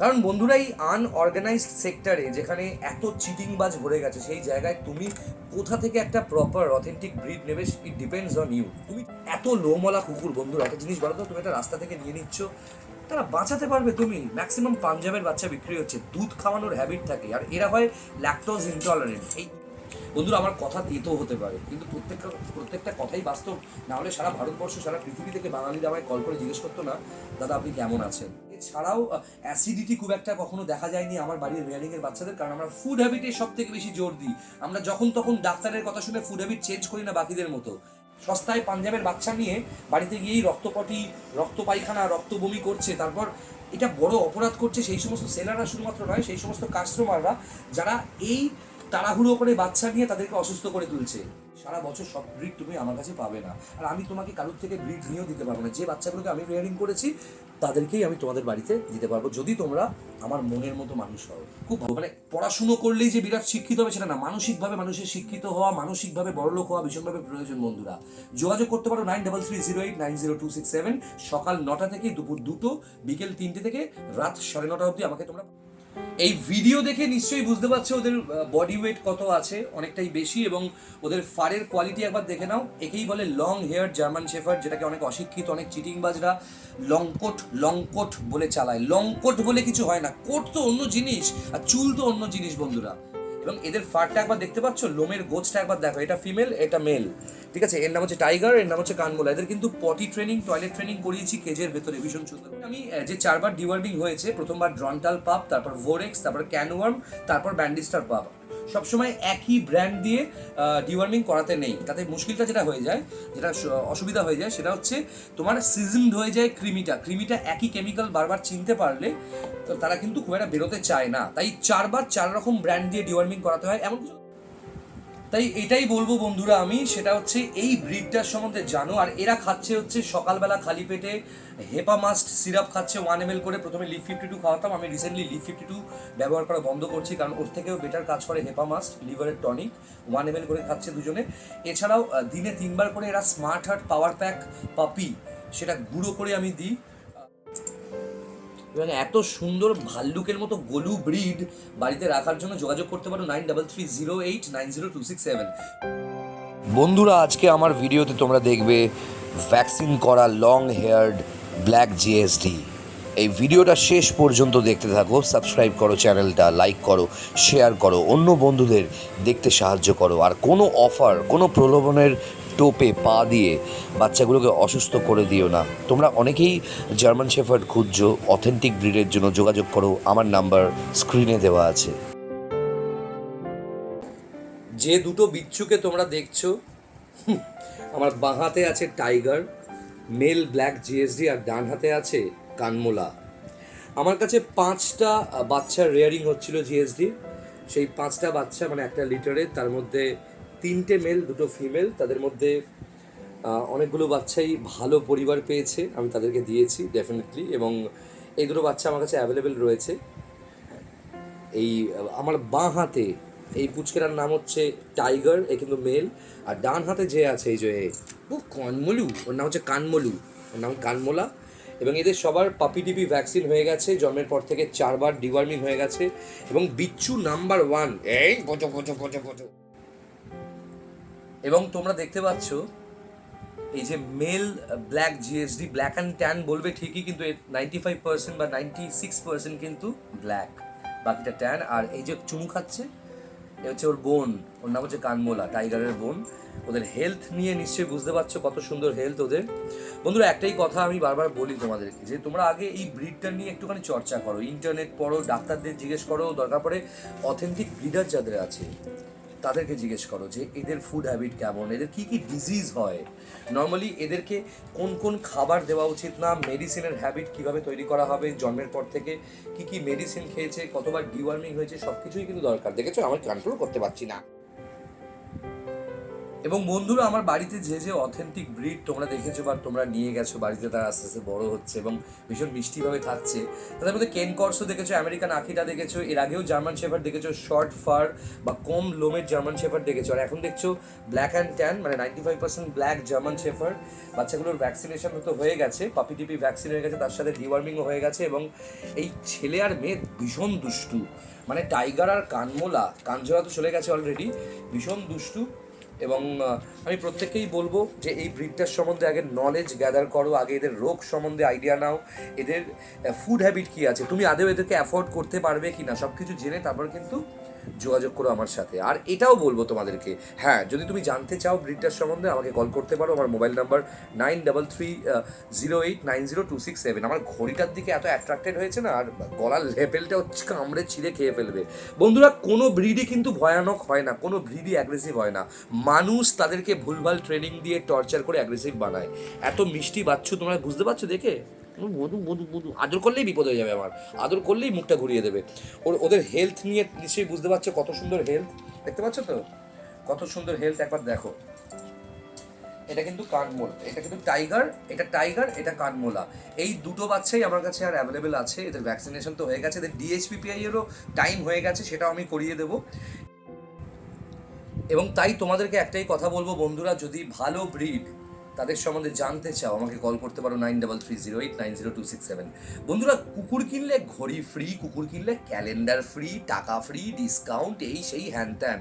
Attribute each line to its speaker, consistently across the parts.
Speaker 1: কারণ বন্ধুরা এই আনঅর্গানাইজড সেক্টরে যেখানে এত চিটিংবাজ ভরে গেছে, সেই জায়গায় তুমি কোথা থেকে একটা প্রপার অথেন্টিক ব্রিড নেবে ইট ডিপেন্ডস অন ইউ তুমি এত লোমলা কুকুর বন্ধুরা, একটা জিনিস বলো তো, তুমি একটা রাস্তা থেকে নিয়ে নিচ্ছ, তারা বাঁচাতে পারবে তুমি। ম্যাক্সিমাম পাঞ্জাবের বাচ্চা বিক্রি হচ্ছে, দুধ খাওয়ানোর হ্যাবিট থাকে, আর এরা হয় ল্যাকটোজ ইনটলারেন্ট এই বন্ধুরা, আমার কথা তেতো হতে পারে, কিন্তু প্রত্যেকটা প্রত্যেকটা কথাই বাস্তব। না হলে সারা ভারতবর্ষ, সারা পৃথিবী থেকে বাঙালিরা আমায় কল করে জিজ্ঞেস করতো না, দাদা, আপনি কেমন আছেন? এছাড়াও অ্যাসিডিটি খুব একটা কখনো দেখা যায়নি আমার বাড়ির রেয়ারিং এর বাচ্চাদের, কারণ আমরা ফুড হ্যাবিটে সব থেকে বেশি জোর দিই। আমরা যখন তখন ডাক্তারের কথা শুনে ফুড হ্যাবিট চেঞ্জ করি না বাকিদের মতো। সস্তায় পাঞ্জাবের বাচ্চা নিয়ে বাড়িতে গিয়েই রক্তপটি, রক্ত পায়খানা, রক্ত বমি করছে, তারপর এটা বড় অপরাধ করছে সেই সমস্ত সেলাররা শুধুমাত্র নয়, সেই সমস্ত কাস্টমাররা যারা এই তাড়াহুড়ো করে বাচ্চা নিয়ে তাদেরকে অসুস্থ করে তুলছে। সারা বছর সব ব্রিড তুমি আমার কাছে পাবে না। আর আমি তোমাকে কারোর থেকে ব্রিড নিয়েও দিতে পারব না। যে বাচ্চাগুলোকে আমি রেয়ারিং করেছি, তাদেরকেই আমি তোমাদের বাড়িতে দিতে পারব। যদি তোমরা আমার মনের মতো মানুষ হও। খুব ভালো। মানে পড়াশুনো করলেই যে বিরাট শিক্ষিত হবে সেটা না। মানসিকভাবে মানুষের শিক্ষিত হওয়া, মানসিকভাবে বড়লোক হওয়া ভীষণভাবে প্রয়োজন বন্ধুরা। যোগাযোগ করতে পারো nine double three zero eight nine zero two six seven. সকাল নটা থেকে দুপুর দুটো, বিকেল তিনটে থেকে রাত সাড়ে নটা অবধি আমাকে তোমরা এই ভিডিও দেখে নিশ্চয়ই বুঝতে পারছে ওদের বডি ওয়েট কত আছে, অনেকটাই বেশি এবং ওদের ফারের কোয়ালিটি একবার দেখে নাও। একেই বলে লং হেয়ার জার্মান শেফার যেটাকে অনেক অশিক্ষিত, অনেক চিটিংবাজরা লং কোট লং কোট বলে চালায়। লং কোট বলে কিছু হয় না, কোট তো অন্য জিনিস, আর চুল তো অন্য জিনিস, বন্ধুরা। এবং এদের ফারটা একবার দেখতে পাচ্ছ? লোমের গোছটা একবার দেখো। এটা ফিমেল, এটা মেল। ঠিক আছে? এর নাম হচ্ছে টাইগার, এর নাম হচ্ছে কানমোলা। এদের কিন্তু পটি ট্রেনিং, টয়লেট ট্রেনিং করিয়েছি কেজের ভেতরে, ভীষণ সুন্দর। আমি যে চারবার ডিওয়ার্মিং হয়েছে, প্রথমবার ড্রন্টাল পাপ, তারপর ভোরেক্স, তারপর ক্যানওয়ার্ম, তারপর ব্যান্ডিস্টার পাপ। সবসময় একই ব্র্যান্ড দিয়ে ডিওয়ার্মিং করাতে নেই। তাতে মুশকিলটা যেটা হয়ে যায়, যেটা অসুবিধা হয়ে যায়, সেটা হচ্ছে তোমার সিজনড হয়ে যায় ক্রিমিটা ক্রিমিটা একই কেমিক্যাল বারবার চিনতে পারলে, তো তারা কিন্তু খুব একটা বেরোতে চায় না। তাই চারবার চার রকম ব্র্যান্ড দিয়ে ডিওয়ার্মিং করাতে হয় এমন কিছু তাই এটাই বলব বন্ধুরা আমি, সেটা হচ্ছে এই ব্রিডটার সম্বন্ধে জানো। আর এরা খাচ্ছে হচ্ছে সকালবেলা খালি পেটে হেপামাস্ট সিরাপ খাচ্ছে ওয়ান এম করে। প্রথমে লিভ ফিফটি টু খাওয়াতাম। আমি রিসেন্টলি লিভ ফিফটি টু ব্যবহার করা বন্ধ করছি, কারণ ওর থেকেও বেটার কাজ করে হেপামাস্ট লিভারের টনিক ওয়ান এম করে খাচ্ছে দুজনে। এছাড়াও দিনে তিনবার করে এরা স্মার্ট হার্ট পাওয়ার প্যাক পাপি সেটা গুঁড়ো করে আমি দিই। এবং এত সুন্দর ভাল্লুকের মতো গলু ব্রিড বাড়িতে রাখার জন্য যোগাযোগ করতে পারো nine double three zero eight nine zero two six seven.
Speaker 2: বন্ধুরা, আজকে আমার ভিডিওতে তোমরা দেখবে ভ্যাকসিন করা লং হেয়ার্ড ব্ল্যাক জিএসডি এই ভিডিওটা শেষ পর্যন্ত দেখতে থাকো সাবস্ক্রাইব করো চ্যানেলটা লাইক করো শেয়ার করো, অন্য বন্ধুদের দেখতে সাহায্য করো। আর কোনো অফার কোনো প্রলোভনের টোপে পা দিয়ে বাচ্চাগুলোকে অসুস্থ করে দিও না। তোমরা অনেকেই জার্মান শেফার্ড খুঁজছো অথেন্টিক ব্রিডের জন্য যোগাযোগ করো, আমার নাম্বার স্ক্রিনে দেওয়া আছে।
Speaker 1: যে দুটো বিচ্ছুকে তোমরা দেখছ আমার বাঁ হাতে আছে টাইগার মেল ব্ল্যাক জিএসডি আর ডান হাতে আছে কানমোলা আমার কাছে পাঁচটা বাচ্চার রেয়ারিং হচ্ছিল জিএসডি সেই পাঁচটা বাচ্চা মানে একটা লিটারে তার মধ্যে তিনটে মেল দুটো ফিমেল তাদের মধ্যে অনেকগুলো বাচ্চাই ভালো পরিবার পেয়েছে, আমি তাদেরকে দিয়েছি ডেফিনেটলি এবং এই দুটো বাচ্চা আমার কাছে অ্যাভেলেবেল রয়েছে। এই, আমার বাঁ হাতে, এই পুচকেটার নাম হচ্ছে টাইগার এ কিন্তু মেল আর ডান হাতে যে আছে, এই যে, ও কানমলু, ওর নাম হচ্ছে কানমলু, ওর নাম কানমোলা, এবং এদের সবার পাপি টিপি ভ্যাকসিন হয়ে গেছে, জন্মের পর থেকে চারবার ডিওয়ার্মিং হয়ে গেছে, এবং বিচ্ছু নাম্বার ওয়ান এই বোঝো বোঝো বোঝো বোঝো এবং তোমরা দেখতে পাচ্ছ, এই যে male black GSD black and tan বলবে ঠিকই, কিন্তু নাইনটি ফাইভ পার্সেন্ট বা নাইনটি সিক্স পার্সেন্ট কিন্তু ব্ল্যাক বাকিটা ট্যান আর এই যে চুমু খাচ্ছে, এ হচ্ছে ওর বোন, ওর নাম হচ্ছে কানমোলা টাইগারের বোন। ওদের হেলথ নিয়ে নিশ্চয়ই বুঝতে পারছ কত সুন্দর হেলথ ওদের। বন্ধুরা, একটাই কথা আমি বারবার বলি তোমাদেরকে, যে তোমরা আগে এই ব্রিডটা নিয়ে একটুখানি চর্চা করো। ইন্টারনেট পড়ো, ডাক্তারদের জিজ্ঞেস করো, দরকার পড়ে অথেন্টিক ব্রিডার যাদের আছে তাদেরকে জিজ্ঞেস করো যে এদের ফুড হ্যাবিট কেমন? এদের কি কি ডিজিজ হয়? নর্মালি এদেরকে কোন কোন খাবার দেওয়া উচিত না? মেডিসিনের হ্যাবিট কীভাবে তৈরি করা হবে? জন্মের পর থেকে কি কি মেডিসিন খেয়েছে? কতবার ডিওয়ার্মিং হয়েছে? সব কিছুই কিন্তু দরকার। দেখেছ? আমি কন্ট্রোল করতে পারছি না। এবং বন্ধুরা, আমার বাড়িতে যে যে অথেন্টিক ব্রিড তোমরা দেখেছ বা তোমরা নিয়ে গেছো, বাড়িতে তারা আস্তে আস্তে বড় হচ্ছে এবং ভীষণ মিষ্টিভাবে থাকছে। তাদের মধ্যে কেন কর্সও দেখেছ আমেরিকান আখিটা দেখেছ, এর আগেও জার্মান শেফার দেখেছ শর্ট ফার বা কম লোমের জার্মান শেফার দেখেছ। আর এখন দেখছ ব্ল্যাক অ্যান্ড ট্যান মানে ninety five percent black German shepherd বাচ্চাগুলোর ভ্যাকসিনেশন তো হয়ে গেছে পাপি টিপি ভ্যাকসিন হয়ে গেছে, তার সাথে ডিওয়ার্মিংও হয়ে গেছে এবং এই ছেলে আর মেয়ে ভীষণ দুষ্টু। মানে টাইগার আর কানমোলা কানজোড়া তো চলে গেছে অলরেডি ভীষণ দুষ্টু। এবং আমি প্রত্যেককেই বলব যে এই ব্রিডটার সম্বন্ধে আগে নলেজ গ্যাদার করো, আগে এদের রোগ সম্বন্ধে আইডিয়া নাও। এদের ফুড হ্যাবিট কী আছে? তুমি আদেও এদেরকে অ্যাফোর্ড করতে পারবে কি না সব কিছু জেনে তারপর কিন্তু যোগাযোগ করো আমার সাথে। আর এটাও বলব তোমাদেরকে হ্যাঁ যদি তুমি জানতে চাও ব্রিডটার সম্বন্ধে, আমাকে কল করতে পারো। আমার mobile number nine double three zero eight nine zero two six seven আমার ঘড়িটার দিকে এত অ্যাট্রাক্টেড হয়েছে না, আর গলার লেভেলটা হচ্ছে কামড়ে ছিঁড়ে খেয়ে ফেলবে। বন্ধুরা, কোনো ব্রিডই কিন্তু ভয়ানক হয় না, কোনো ব্রিডই অ্যাগ্রেসিভ হয় না। মানুষ তাদেরকে ভুলভাল ট্রেনিং দিয়ে টর্চার করে অ্যাগ্রেসিভ বানায়। এত মিষ্টি বাচ্চু, তোমরা বুঝতে পারছ দেখে? বধু বধু বধু আদর করলেই বিপদ হয়ে যাবে আমার। আদর করলেই মুখটা ঘুরিয়ে দেবে। ওর, ওদের হেলথ নিয়ে নিশ্চয়ই বুঝতে পারছ কত সুন্দর হেলথ দেখতে পাচ্ছ তো? কত সুন্দর হেলথ একবার দেখো। এটা কিন্তু কানমোল এটা কিন্তু টাইগার এটা টাইগার এটা কানমোলা এই দুটো বাচ্চাই আমার কাছে আর অ্যাভেলেবেল আছে। এদের ভ্যাকসিনেশন তো হয়ে গেছে। এদের ডিএসপিপিআই এরও টাইম হয়ে গেছে, সেটাও আমি করিয়ে দেবো। এবং তাই তোমাদেরকে একটাই কথা বলব বন্ধুরা, যদি ভালো ব্রিড তাদের সম্বন্ধে জানতে চাও, আমাকে কল করতে পারো nine double three zero eight nine zero two six seven বন্ধুরা, কুকুর কিনলে ঘড়ি ফ্রি কুকুর কিনলে ক্যালেন্ডার ফ্রি টাকা ফ্রি ডিসকাউন্ট এই সেই হ্যান ত্যান।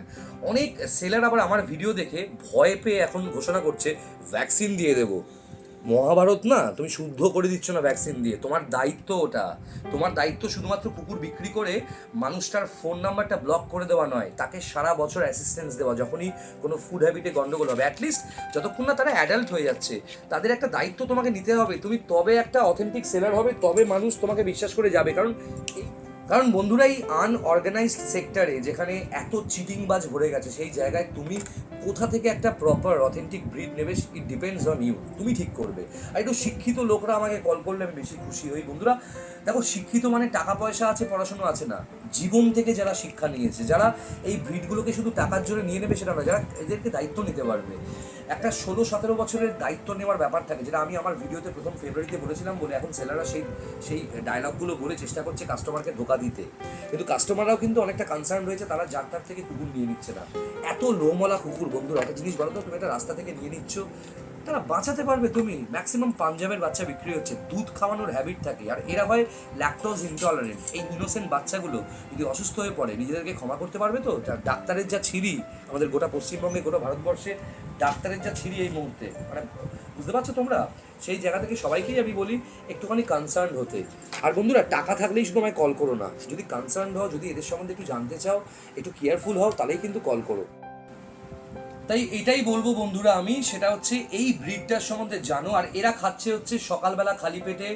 Speaker 1: অনেক সেলার আবার আমার ভিডিও দেখে ভয় পেয়ে এখন ঘোষণা করছে ভ্যাকসিন দিয়ে দেবো। মহাভারত না, তুমি শুদ্ধ করে দিচ্ছ না ভ্যাকসিন দিয়ে। তোমার দায়িত্ব ওটা। তোমার দায়িত্ব শুধুমাত্র কুকুর বিক্রি করে মানুষটার ফোন নাম্বারটা ব্লক করে দেওয়া নয়, তাকে সারা বছর অ্যাসিস্ট্যান্স দেওয়া, যখনই কোনো ফুড হ্যাবিটে গন্ডগোল হবে। অ্যাটলিস্ট যতক্ষণ না তারা অ্যাডাল্ট হয়ে যাচ্ছে, তাদের একটা দায়িত্ব তোমাকে নিতে হবে। তুমি তবে একটা অথেন্টিক সেলার হবে, তবে মানুষ তোমাকে বিশ্বাস করে যাবে। কারণ এই কারণ বন্ধুরা এই আনঅর্গানাইজড সেক্টরে যেখানে এত চিটিংবাজ ভরে গেছে, সেই জায়গায় তুমি কোথা থেকে একটা প্রপার অথেন্টিক ব্রিড নেবে ইট ডিপেন্ডস অন ইউ তুমি ঠিক করবে। আর একটু শিক্ষিত লোকরা আমাকে কল করলে আমি বেশি খুশি হই। বন্ধুরা, দেখো, শিক্ষিত মানে টাকা পয়সা আছে, পড়াশোনা আছে না। জীবন থেকে যারা শিক্ষা নিয়েছে, যারা এই ব্রিডগুলোকে শুধু টাকার জন্য নিয়ে নেবে, সেটা না যারা এদেরকে দায়িত্ব নিতে পারবে। একটা ষোলো, সতেরো বছরের দায়িত্ব নেওয়ার ব্যাপার থাকে, যেটা আমি আমার ভিডিওতে প্রথম ফেব্রুয়ারিতে বলেছিলাম বলে এখন সেলাররা সেই সেই ডায়লগগুলো বলে চেষ্টা করছে কাস্টমারকে ধোকা দিতে। কিন্তু কাস্টমাররাও কিন্তু অনেকটা কনসার্ন রয়েছে, তারা যার তার থেকে কুকুর নিয়ে নিচ্ছে না। এত লোমলা কুকুর, বন্ধুরা, একটা জিনিস বলো তো, তুমি একটা রাস্তা থেকে নিয়ে নিচ্ছ, তারা বাঁচাতে পারবে তুমি। ম্যাক্সিমাম পাঞ্জাবের বাচ্চা বিক্রি হচ্ছে, দুধ খাওয়ানোর হ্যাবিট থাকে। আর এরা হয় ল্যাকটোজ ইনটলারেন্ট এই ইনোসেন্ট বাচ্চাগুলো যদি অসুস্থ হয়ে পড়ে, নিজেদেরকে ক্ষমা করতে পারবে তো ডাক্তারের যা ছিরি, আমাদের গোটা পশ্চিমবঙ্গে, গোটা ভারতবর্ষে ডাক্তারের যা ছিঁড়ি এই মুহূর্তে। মানে বুঝতে পারছ তোমরা? সেই জায়গা থেকে সবাইকেই আমি বলি, একটুখানি কনসার্ন হতে। আর বন্ধুরা, টাকা থাকলেই শুধু আমায় কল করো না। যদি কনসার্ন হও, যদি এদের সম্বন্ধে একটু জানতে চাও, একটু কেয়ারফুল হও, তাহলেই কিন্তু কল করো। তাই এটাই বলব বন্ধুরা আমি, সেটা হচ্ছে এই ব্রিডটার সম্বন্ধে জানো। আর এরা খাচ্ছে হচ্ছে সকালবেলা খালি পেটে,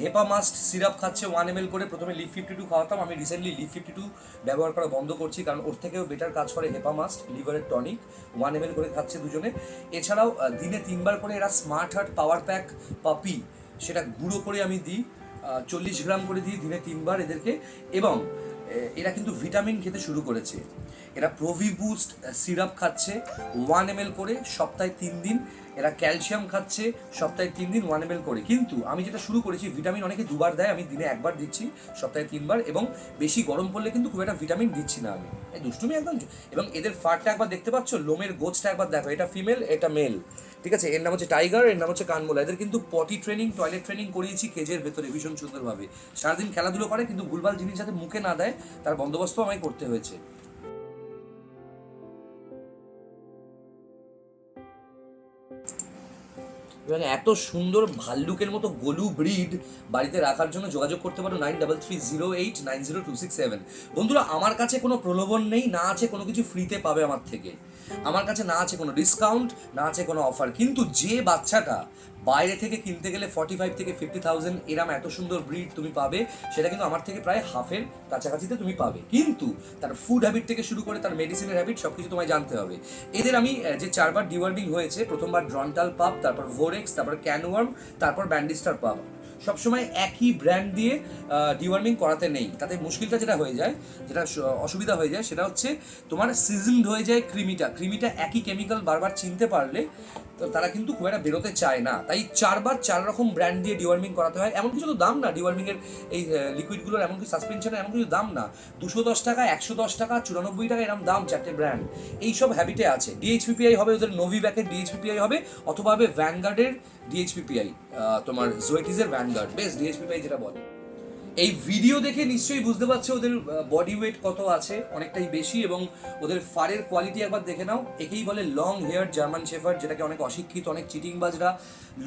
Speaker 1: হেপা মাস্ট সিরাপ খাচ্ছে ওয়ান এম করে। প্রথমে লিভ ফিফটি টু খাওয়াতাম। আমি রিসেন্টলি লিভ ফিফটি টু ব্যবহার করা বন্ধ করছি, কারণ ওর থেকেও বেটার কাজ করে হেপা মাস্ট লিভারের টনিক ওয়ান এম করে খাচ্ছে দুজনে। এছাড়াও দিনে তিনবার করে এরা স্মার্ট হার্ট পাওয়ার প্যাক পাপি সেটা গুঁড়ো করে আমি দিই চল্লিশ গ্রাম করে দিই দিনে তিনবার এদেরকে। এবং এরা কিন্তু ভিটামিন খেতে শুরু করেছে। এরা প্রভি বুস্ট সিরাপ খাচ্ছে ওয়ান এম করে সপ্তাহে তিন দিন। এরা ক্যালসিয়াম খাচ্ছে, সপ্তাহে তিন দিন ওয়ান এম করে। কিন্তু আমি যেটা শুরু করেছি, ভিটামিন অনেকে দুবার দেয়, আমি দিনে একবার দিচ্ছি, সপ্তাহে তিনবার, এবং বেশি গরম পড়লে কিন্তু খুব একটা ভিটামিন দিচ্ছি না আমি। এই দুষ্টুমি একদম, এবং এদের ফারটা একবার দেখতে পাচ্ছ? লোমের গোছটা একবার দেখো, এটা ফিমেল এটা মেল ঠিক আছে? এর নাম হচ্ছে টাইগার, এর নাম হচ্ছে কানমোলা। এদের কিন্তু পটি ট্রেনিং টয়লেট ট্রেনিং করিয়েছি কেজের ভেতরে, ভীষণ সুন্দরভাবে। সারাদিন খেলাধুলো করে, কিন্তু ভুলভাল জিনিস যাতে মুখে না দেয়, তার বন্দোবস্ত আমায় করতে হয়েছে। এবং এত সুন্দর ভাল্লুকের মতো গোলু ব্রিড বাড়িতে রাখার জন্য যোগাযোগ করতে পারো nine double three zero eight nine zero two six seven. বন্ধুরা, আমার কাছে কোনো প্রলোভন নেই, না আছে কোনো কিছু ফ্রিতে পাবে আমার থেকে। আমার কাছে না আছে কোনো ডিসকাউন্ট না আছে কোনো অফার কিন্তু যে বাচ্চাটা বাইরে থেকে কিনতে গেলে ফর্টি ফাইভ থেকে ফিফটি থাউজেন্ড এরম এত সুন্দর ব্রিড তুমি পাবে, সেটা কিন্তু আমার থেকে প্রায় হাফের কাছাকাছিতে তুমি পাবে। কিন্তু তার ফুড হ্যাবিট থেকে শুরু করে তার মেডিসিনের হ্যাবিট সব কিছু তোমায় জানতে হবে। এদের আমি যে চারবার ডিওয়ার্মিং হয়েছে, প্রথমবার ড্রন্টাল পাপ তারপর ভোরেক্স তারপর ক্যানওয়ার্ম তারপর ব্যান্ডিস্টার পাপ সবসময় একই ব্র্যান্ড দিয়ে ডিওয়ার্মিং করাতে নেই। তাতে মুশকিলটা যেটা হয়ে যায়, যেটা অসুবিধা হয়ে যায়, সেটা হচ্ছে তোমার সিজনড হয়ে যায় ক্রিমিটা ক্রিমিটা একই কেমিক্যাল বারবার চিনতে পারলে তো তারা কিন্তু খুব একটা বেরোতে চায় না। তাই চারবার চার রকম ব্র্যান্ড দিয়ে ডিওয়ার্মিং করাতে হয়। এমন কিছু তো দাম না ডিওয়ার্মিং এর এই লিকুইডগুলোর এমন কিছু সাসপেনশনের এমন কিছু দাম না। দুশো দশ টাকা, একশো দশ টাকা, চুরানব্বই টাকা এরকম দাম চারটে ব্র্যান্ড এইসব হ্যাবিটে আছে। ডিএইচপিপিআই হবে ওদের নোভি ব্যাকের ডিএইচপিপিআই হবে, অথবা হবে ভ্যানগার্ডের ডিএইচপিপিআই তোমার জোয়েটিজের ভ্যানগার্ড বেশ ডিএইচপিপিআই যেটা বলে। এই ভিডিও দেখে নিশ্চয়ই বুঝতে পারছ ওদের বডি ওয়েট কত আছে, অনেকটাই বেশি এবং ওদের ফারের কোয়ালিটি একবার দেখে নাও। একেই বলে লং হেয়ার জার্মান শেফার্ড যেটাকে অনেক অশিক্ষিত, অনেক চিটিংবাজরা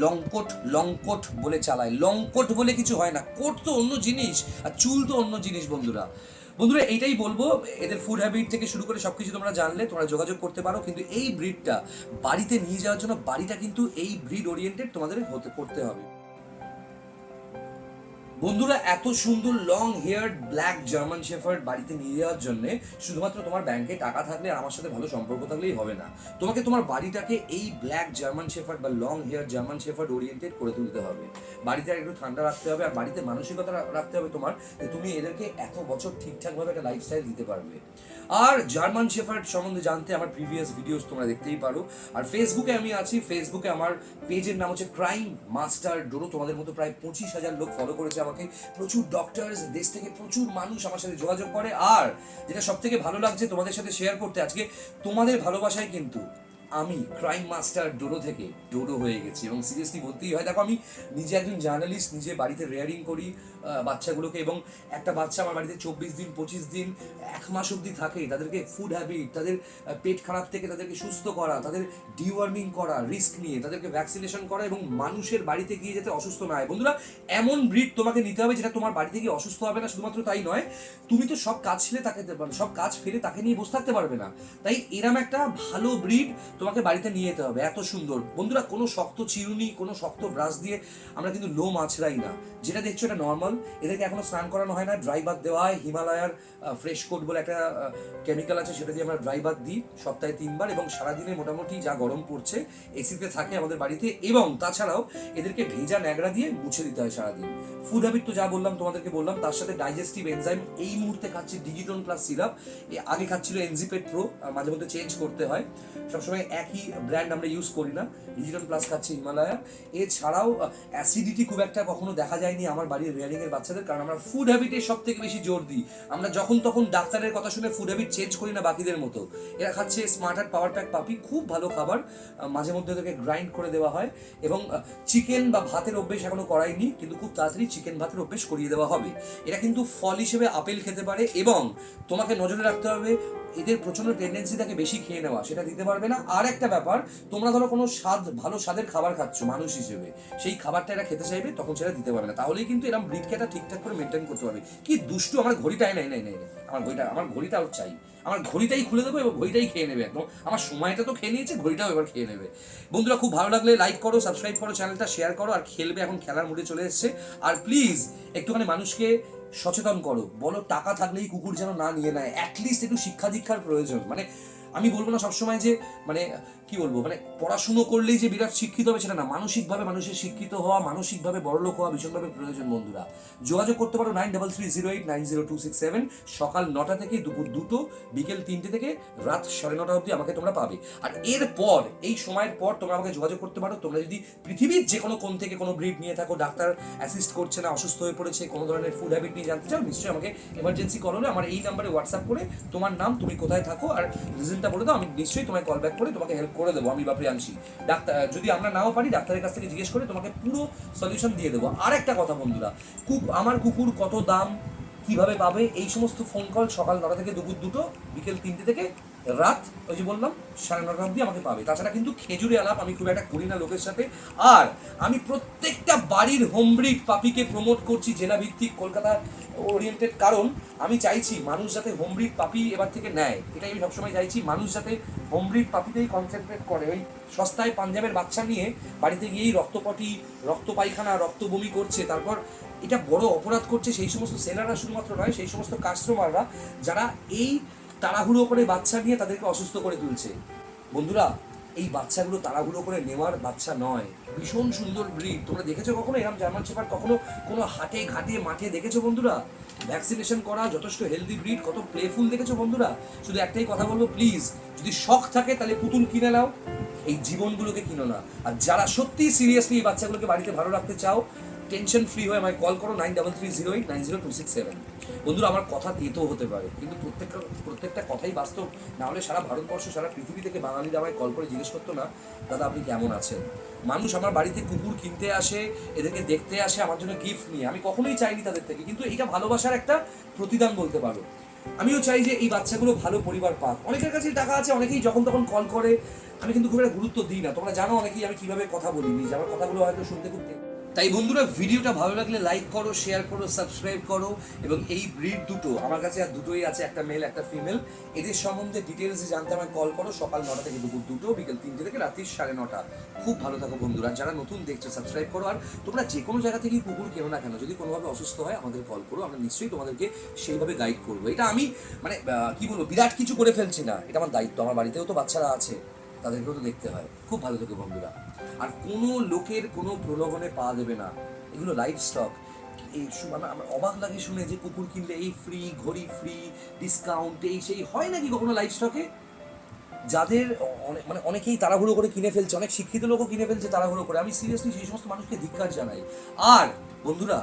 Speaker 1: লং কোট লং কোট বলে চালায়। লং কোট বলে কিছু হয় না, কোট তো অন্য জিনিস আর চুল তো অন্য জিনিস বন্ধুরা। বন্ধুরা, এইটাই বলব, এদের ফুড হ্যাবিট থেকে শুরু করে সবকিছু তোমরা জানলে, তোমরা যোগাযোগ করতে পারো, কিন্তু এই ব্রিডটা বাড়িতে নিয়ে যাওয়ার জন্য বাড়িটা কিন্তু এই ব্রিড ওরিয়েন্টেড তোমাদের হতে, করতে হবে। বন্ধুরা, এত সুন্দর long hair black German shepherd বাড়িতে নিয়ে যাওয়ার জন্য শুধুমাত্র তোমার ব্যাংকে টাকা থাকলে আমার সাথে ভালো সম্পর্ক থাকলেই হবে না। তোমাকে তোমার বাড়িটাকে এই ব্ল্যাক জার্মান শেফার্ড বা long hair German shepherd oriented করে তুলতে হবে। বাড়িতে একটু ঠান্ডা রাখতে হবে আর বাড়িতে মানসিকতা রাখতে হবে তোমার যে তুমি এদেরকে এত বছর ঠিকঠাকভাবে একটা লাইফস্টাইল দিতে পারবে। আর জার্মান শেফার্ড সম্বন্ধে জানতে আমার প্রিভিয়াস ভিডিওস তোমরা দেখতেই পারো। আর ফেসবুকে আমি আছি। ফেসবুকে আমার পেজের নাম হচ্ছে ক্রাইম মাস্টার ডোরো তোমাদের মতো প্রায় পঁচিশ হাজার লোক ফলো করেছে আমাকে প্রচুর ডক্টরস দেশ থেকে প্রচুর মানুষ আমার সাথে যোগাযোগ করে। আর যেটা সব থেকে ভালো লাগছে তোমাদের সাথে শেয়ার করতে, আজকে তোমাদের ভালোবাসায় কিন্তু আমি ক্রাইম মাস্টার ডোরো থেকে ডোরো হয়ে গেছি এবং সিরিয়াসলি বলতেই হয়, দেখো আমি নিজে একজন জার্নালিস্ট নিজে বাড়িতে রেয়ারিং করি বাচ্চাগুলোকে এবং একটা বাচ্চা আমার বাড়িতে চব্বিশ দিন, পঁচিশ দিন, এক মাস অবধি থাকে। তাদেরকে ফুড হ্যাবিট তাদের পেট খারাপ থেকে তাদেরকে সুস্থ করা, তাদের ডিওয়ার্মিং করা রিস্ক নিয়ে তাদেরকে ভ্যাকসিনেশন করা এবং মানুষের বাড়িতে গিয়ে যাতে অসুস্থ না হয়। বন্ধুরা, এমন ব্রিড তোমাকে নিতে হবে যেটা তোমার বাড়িতে গিয়ে অসুস্থ হবে না, শুধুমাত্র তাই নয়, তুমি তো সব কাজ ছেড়ে তাকে, সব কাজ ফেলে তাকে নিয়ে বসে থাকতে পারবে না। তাই এরম একটা ভালো ব্রিড তোমাকে বাড়িতে নিয়ে যেতে হবে, এত সুন্দর। বন্ধুরা, কোনো শক্ত চিরুনি, কোনো শক্ত ব্রাশ দিয়ে আমরা কিন্তু লোম আছড়াই না। যেটা দেখছ এটা নর্মাল এদেরকে এখনও স্নান করানো হয় না। ড্রাই দেওয়া হয়, হিমালয়ার ফ্রেশ কোট বলে একটা কেমিক্যাল আছে, সেটা দিয়ে আমরা ড্রাই দিই সপ্তাহে তিনবার এবং সারাদিনে মোটামুটি যা গরম পড়ছে এসিতে থাকে আমাদের বাড়িতে এবং তাছাড়াও এদেরকে ভেজা ন্যাগড়া দিয়ে মুছে দিতে হয় সারাদিন। ফুড হ্যাবিট তো যা বললাম, তোমাদেরকে বললাম, তার সাথে ডাইজেস্টিভ এনজাইম এই মুহূর্তে খাচ্ছি ডিজিটন প্লাস সিরাপ আগে খাচ্ছিল এনজিপেট প্রো মাঝে মধ্যে চেঞ্জ করতে হয়। সবসময় একই ব্র্যান্ড আমরা ইউজ করি না ডিজিটন প্লাস খাচ্ছে হিমালয়া। এছাড়াও অ্যাসিডিটি খুব একটা কখনো দেখা যায়নি আমার বাড়ির রেয়ারিং এর বাচ্চাদের, কারণ আমরা ফুড হ্যাবিটে সব থেকে বেশি জোর দিই। আমরা যখন তখন ডাক্তারের কথা শুনে ফুড হ্যাবিট চেঞ্জ করি না বাকিদের মতো। এরা খাচ্ছে স্মার্টার পাওয়ার প্যাক পাপি খুব ভালো খাবার মাঝে মধ্যে ওদেরকে গ্রাইন্ড করে দেওয়া হয় এবং চিকেন বা ভাতের অভ্যেস এখনও করাইনি, কিন্তু খুব তাড়াতাড়ি চিকেন ভাতের অভ্যেস করিয়ে দেওয়া হবে। এরা কিন্তু ফল হিসেবে আপেল খেতে পারে এবং তোমাকে নজরে রাখতে হবে এদের প্রচণ্ড টেন্ডেন্সি থাকে বেশি খেয়ে নেওয়া, সেটা দিতে পারবে না। আর একটা ব্যাপার, তোমরা ধরো কোনো স্বাদ, ভালো স্বাদের খাবার খাচ্ছ, মানুষ হিসেবে, সেই খাবারটা এরা খেতে চাইবে, তখন সেটা দিতে পারবে না। তাহলেই কিন্তু এরকম ব্রিডকে ঠিকঠাক করে মেনটেন করতে পারবে। কি দুষ্টু, আমার ঘড়িটাই, নাই নাই নাই। আমার ঘড়িটা, আমার ঘড়িটাও চাই। আমার ঘড়িটাই খুলে দেবো এবং ঘড়িটাই খেয়ে নেবে একদম। আমার সময়টা তো খেয়ে নিয়েছে, ঘড়িটাও এবার খেয়ে নেবে। বন্ধুরা, খুব ভালো লাগলে লাইক করো সাবস্ক্রাইব করো চ্যানেলটা শেয়ার করো, আর খেলবে এখন খেলার মুডে চলে এসছে। আর প্লিজ একটুখানি মানুষকে সচেতন করো। বলো, টাকা থাকলেই কুকুর যেন না নিয়ে নেয়। অ্যাটলিস্ট একটু শিক্ষা দীক্ষার প্রয়োজন। মানে আমি বলব না সবসময় যে মানে কি বলব মানে পড়াশুনো করলেই যে বিরাট শিক্ষিত হবে সেটা না। মানসিকভাবে মানুষের শিক্ষিত হওয়া, মানসিকভাবে বড়লোক হওয়া ভীষণভাবে প্রয়োজন বন্ধুরা। যোগাযোগ করতে পারো nine double three zero eight nine zero two six seven. সকাল নটা থেকে দুপুর দুটো, বিকেল তিনটে থেকে রাত সাড়ে নটা অবধি আমাকে তোমরা পাবে। আর এরপর, এই সময়ের পর তোমরা আমাকে যোগাযোগ করতে পারো। তোমরা যদি পৃথিবীর যে কোনো কোন থেকে কোনো ব্রিড নিয়ে থাকো, ডাক্তার অ্যাসিস্ট করছে না, অসুস্থ হয়ে পড়েছে, কোনো ধরনের ফুড হ্যাবিট নিয়ে জানতে চাও, নিশ্চয়ই আমাকে এমার্জেন্সি কল হলে আমার এই নাম্বারে হোয়াটসঅ্যাপ করে তোমার নাম, তুমি কোথায় থাকো, আর রিজনটা বলে দাও, আমি নিশ্চয়ই তোমায় কল ব্যাক করে তোমাকে হেল্প করে দেবো, আমি বা আনছি। ডাক্তার যদি আমরা নাও পারি, ডাক্তারের কাছ থেকে জিজ্ঞেস করে তোমাকে পুরো সলিউশন দিয়ে দেবো। আর একটা কথা বন্ধুরা, কুক, আমার কুকুর কত দাম, কীভাবে পাবে, এই সমস্ত ফোন কল সকাল নটা থেকে দুপুর দুটো, বিকেল তিনটে থেকে রাত, ওই যে বললাম, সাড়ে নটা অবধি আমাকে পাবে। তাছাড়া কিন্তু খেজুরি আলাপ আমি খুব একটা করি না লোকের সাথে। আর আমি প্রত্যেকটা বাড়ির হোমব্রিড পাপিকে প্রমোট করছি জেলা ভিত্তিক কলকাতা ওরিয়েন্টেড কারণ আমি চাইছি মানুষ যাতে হোমব্রিড পাপি এবার থেকে নেয়। এটাই আমি সবসময় চাইছি মানুষ যাতে হোমব্রিড পাপিতেই কনসেন্ট্রেট করে। ওই সস্তায় পাঞ্জাবের বাচ্চা নিয়ে বাড়িতে গিয়েই রক্তপটি রক্ত পায়খানা রক্ত বমি করছে। তারপর এটা বড় অপরাধ করছে সেই সমস্ত সেলাররা শুধুমাত্র নয়, সেই সমস্ত কাস্টমাররা যারা এই তাড়াহুড়ো করে বাচ্চা নিয়ে তাদেরকে অসুস্থ করে তুলছে। বন্ধুরা, এই বাচ্চাগুলো তাড়াহুড়ো করে নেওয়ার বাচ্চা নয়। ভীষণ সুন্দর ব্রিড। তোমরা দেখেছ কখনো এরকম জার্মান শেপার্ড? কখনো কোনো হাটে, ঘাটে, মাঠে দেখেছ বন্ধুরা? ভ্যাকসিনেশন করা যথেষ্ট হেলদি ব্রিড কত প্লেফুল দেখেছ বন্ধুরা? শুধু একটাই কথা বলব প্লিজ যদি শখ থাকে তাহলে পুতুল কিনে নাও। এই জীবনগুলোকে কিনো না। আর যারা সত্যি সিরিয়াসলি এই বাচ্চাগুলোকে বাড়িতে ভালো রাখতে চাও টেনশন ফ্রি হয়ে আমায় কল করো nine double three zero eight nine zero two six seven বন্ধুরা, আমার কথা তেতো হতে পারে, কিন্তু প্রত্যেকটা প্রত্যেকটা কথাই বাস্তব। না হলে সারা ভারতবর্ষ, সারা পৃথিবী থেকে বাঙালি আমায় কল করে জিজ্ঞেস করতো না, দাদা, আপনি কেমন আছেন? মানুষ আমার বাড়িতে কুকুর কিনতে আসে, এদেরকে দেখতে আসে, আমার জন্য গিফট নিয়ে। আমি কখনোই চাইনি তাদের থেকে, কিন্তু এটা ভালোবাসার একটা প্রতিদান বলতে পারো। আমিও চাই যে এই বাচ্চাগুলো ভালো পরিবার পাক। অনেকের কাছে টাকা আছে, অনেকেই যখন তখন কল করে। আমি কিন্তু খুব একটা গুরুত্ব দিই না। তোমরা জানো অনেকেই আমি কীভাবে কথা বলি যে আমার কথাগুলো হয়তো শুনতে খুব তাই বন্ধুরা, ভিডিওটা ভালো লাগলে লাইক করো শেয়ার করো সাবস্ক্রাইব করো এবং এই ব্রিড দুটো, আমার কাছে আর দুটোই আছে, একটা মেল একটা ফিমেল এদের সম্বন্ধে ডিটেলস জানতে আমায় কল করো, সকাল নটা থেকে দুপুর দুটো, বিকেল তিনটে থেকে রাত্রি সাড়ে নটা। খুব ভালো থাকো বন্ধুরা, যারা নতুন দেখছ সাবস্ক্রাইব করো। আর তোমরা যে কোনো জায়গা থেকেই কুকুর কেনো না কেন, যদি কোনোভাবে অসুস্থ হয়, আমাদের কল করো, আমরা নিশ্চয়ই তোমাদেরকে সেইভাবে গাইড করব। এটা আমি মানে কি বলব, বিরাট কিছু করে ফেলছি না। এটা আমার দায়িত্ব, আমার বাড়িতেও তো বাচ্চারা আছে, তাদেরকেও তো দেখতে হয়। খুব ভালো থেকে বন্ধুরা। আর কোনো লোকের কোনো প্রলোভনে পা দেবে না। এগুলো লাইফ স্টক আমার অবাক লাগে শুনে যে কুকুর কিনলে এই ফ্রি ঘড়ি ফ্রি ডিসকাউন্ট এই সেই হয় নাকি কখনো লাইফ স্টকে যাদের মানে অনেকেই তাড়াহুড়ো করে কিনে ফেলছে, অনেক শিক্ষিত লোকও কিনে ফেলছে তাড়াহুড়ো করে। আমি সিরিয়াসলি সেই সমস্ত মানুষকে ধিক্কার জানাই। আর বন্ধুরা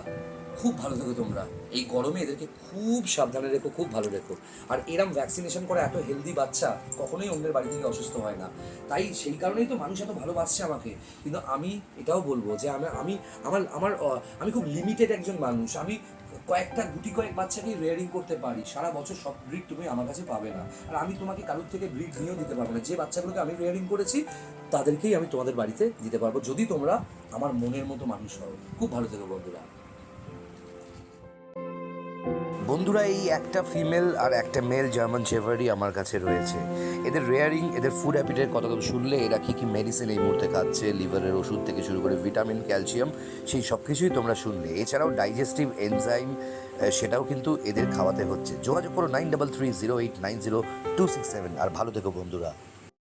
Speaker 1: খুব ভালো থেকো তোমরা। এই গরমে এদেরকে খুব সাবধানে রেখো, খুব ভালো রেখো। আর এরম ভ্যাকসিনেশন করা এত হেলদি বাচ্চা কখনোই অন্যের বাড়ি থেকে অসুস্থ হয় না। তাই সেই কারণেই তো মানুষ এত ভালোবাসছে আমাকে। কিন্তু আমি এটাও বলব যে আমি আমি, আমার আমার আমি খুব লিমিটেড একজন মানুষ। আমি কয়েকটা, গুটি কয়েক বাচ্চাকেই রেয়ারিং করতে পারি। সারা বছর সব ব্রিড তুমি আমার কাছে পাবে না। আর আমি তোমাকে কারোর থেকে ব্রিড নিয়েও দিতে পারব না। যে বাচ্চাগুলোকে আমি রেয়ারিং করেছি, তাদেরকেই আমি তোমাদের বাড়িতে দিতে পারব। যদি তোমরা আমার মনের মতো মানুষ হও। খুব ভালো থেকো বন্ধুরা।
Speaker 2: বন্ধুরা, এই একটা ফিমেল আর একটা মেল জার্মান শেফার্ডই আমার কাছে রয়েছে। এদের রেয়ারিং এদের ফুড হ্যাবিটের কথা তো শুনলে এরা কী কী মেডিসিন এই মুহূর্তে খাচ্ছে লিভারের ওষুধ থেকে শুরু করে ভিটামিন ক্যালসিয়াম সেই সব কিছুই তোমরা শুনলে। এছাড়াও ডাইজেস্টিভ এনজাইম সেটাও কিন্তু এদের খাওয়াতে হচ্ছে। যোগাযোগ করো nine double three zero eight nine zero two six seven. আর ভালো থেকো বন্ধুরা।